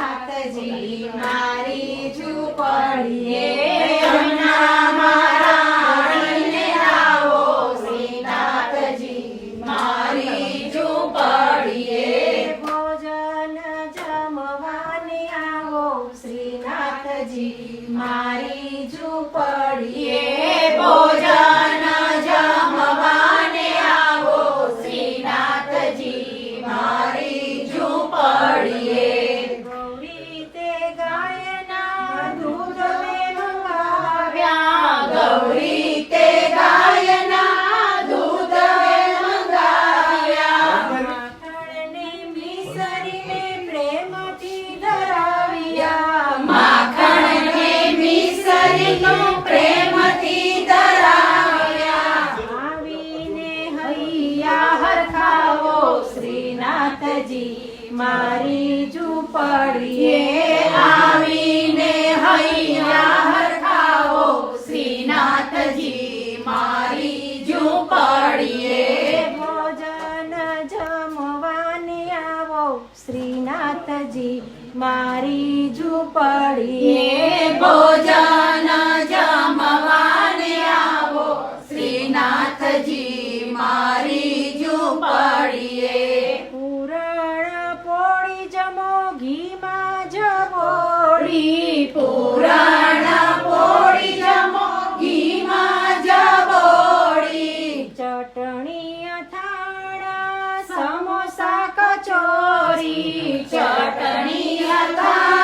સાતજી મારી ચૂપડીએ ભોજન જમવાને આવો. શ્રીનાથજી મારી ઝૂંપડીએ. પુરાણ પોળી જમો ઘીમાં જમોડી પુરાણ પોળી જમો ઘીમાં જબોડી ચટણી અથાણા સમોસા કચોરી. ચટણી અથાણા.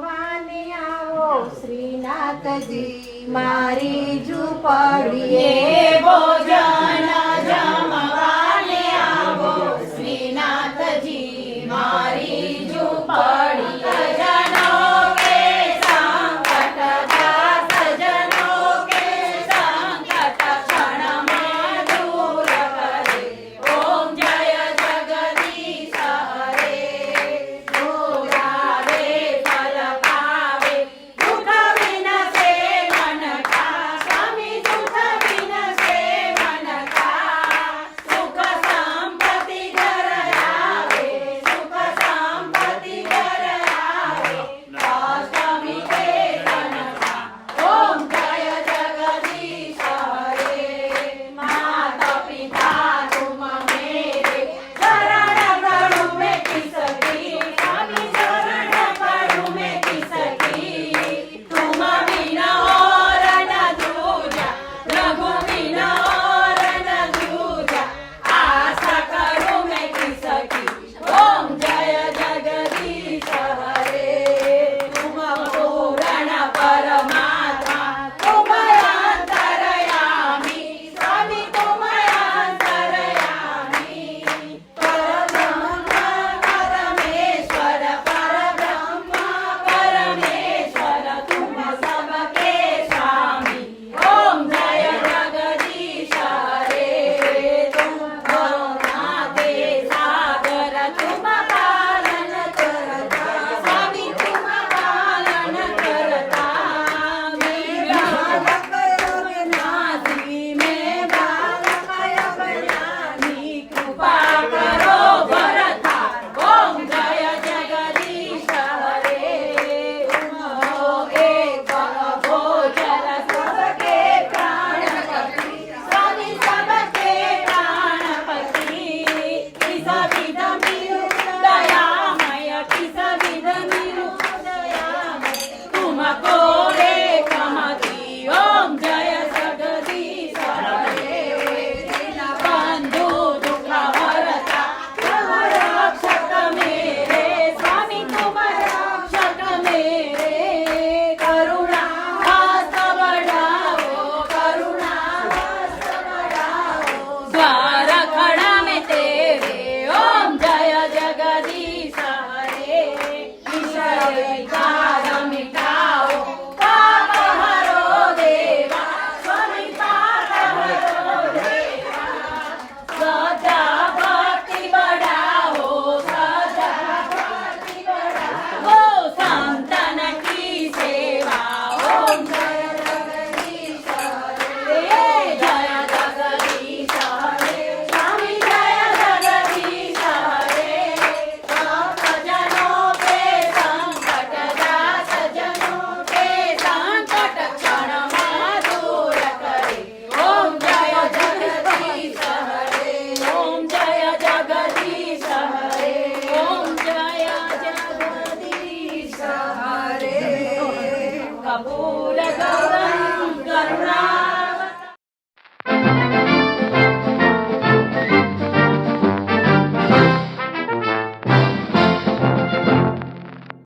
ભવાને આવો શ્રીનાથજી મારી ઝૂંપડીએ ભોજન.